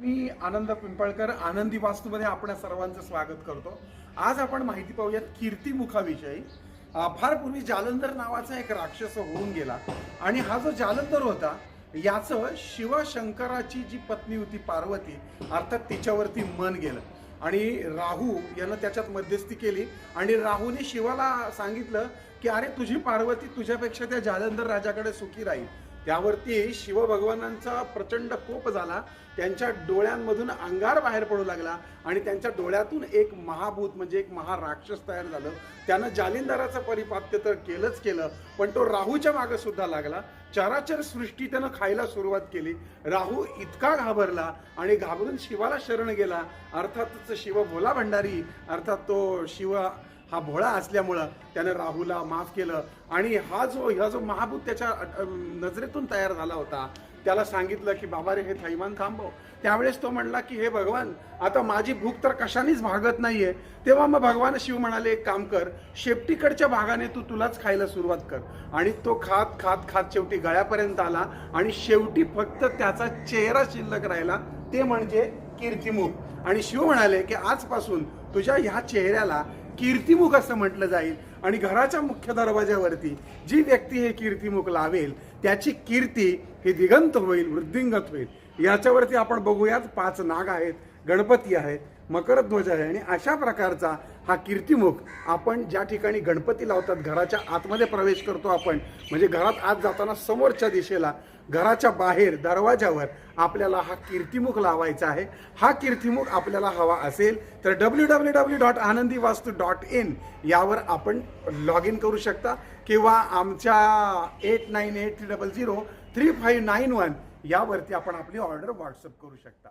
मी आनंद पिंपळकर आनंदी वास्तूमध्ये आपण सर्वांचं स्वागत करतो. आज आपण माहिती पाहूयात कीर्ती मुखाविषयी. फार पूर्वी जालंधर नावाचा एक राक्षस होऊन गेला आणि हा जो जालंधर होता याचं शिवशंकराची जी पत्नी होती पार्वती अर्थात तिच्यावरती मन गेलं. आणि राहू यानं त्याच्यात मध्यस्थी केली आणि राहूने शिवाला सांगितलं की अरे तुझी पार्वती तुझ्यापेक्षा त्या जालंधर राजाकडे सुखी राहील. त्यावरती शिवभगवानांचा प्रचंड कोप झाला. त्यांच्या डोळ्यांमधून अंगार बाहेर पडू लागला आणि त्यांच्या डोळ्यातून एक महाभूत म्हणजे एक महाराक्षस तयार झालं. त्यानं जालिंदराचं परिपात्य तर केलंच केलं पण तो राहूच्या मागे सुद्धा लागला. चराचर सृष्टी त्यानं खायला सुरुवात केली. राहू इतका घाबरला आणि घाबरून शिवाला शरण गेला. अर्थातच शिव भोला भंडारी अर्थात तो शिव हा भोळा असल्यामुळं त्यानं राहूला माफ केलं. आणि हा जो हा जो महाभूत त्याच्या नजरेतून तयार झाला होता त्याला सांगितलं की बाबा रे हे थैमान थांबव. त्यावेळेस तो म्हणला की हे भगवान आता माझी भूक तर कशानेच भागत नाहीये. तेव्हा मग भगवान शिव म्हणाले एक काम कर शेपटीकडच्या भागाने तू तुलाच खायला सुरुवात कर. आणि तो खात खात खात शेवटी गळ्यापर्यंत आला आणि शेवटी फक्त त्याचा चेहरा शिल्लक राहिला ते म्हणजे कीर्तिमुख आणि शिव म्हणाले की आजपासून तुझ्या ह्या चेहऱ्याला कीर्तिमुख असं म्हटलं जाईल. आणि घराच्या मुख्य दरवाज्यावरती जी व्यक्ती हे कीर्तिमुख लावेल त्याची कीर्ती ही दिगंत होईल वृद्धिंगत होईल. याच्यावरती आपण बघूयात पाच नाग आहेत. गणपती आहेत मकरध्वज आहे आणि अशा प्रकारचा हा कीर्तिमुख आपण ज्या ठिकाणी गणपती लावतात घराच्या आतमध्ये प्रवेश करतो आपण म्हणजे घरात आत जाताना समोरच्या दिशेला घराच्या बाहेर दरवाजावर आपल्याला हा कीर्तिमुख लावायचा आहे. हा कीर्तिमुख आपल्याला हवा असेल तर डब्ल्यू डब्ल्यू डब्ल्यू डॉट आनंदी वास्तू डॉट इन यावर आपण लॉग इन करू शकता किंवा आमच्या eight nine eight three double zero three five nine one यावरती आपण आपली ऑर्डर व्हॉट्सअप करू शकता.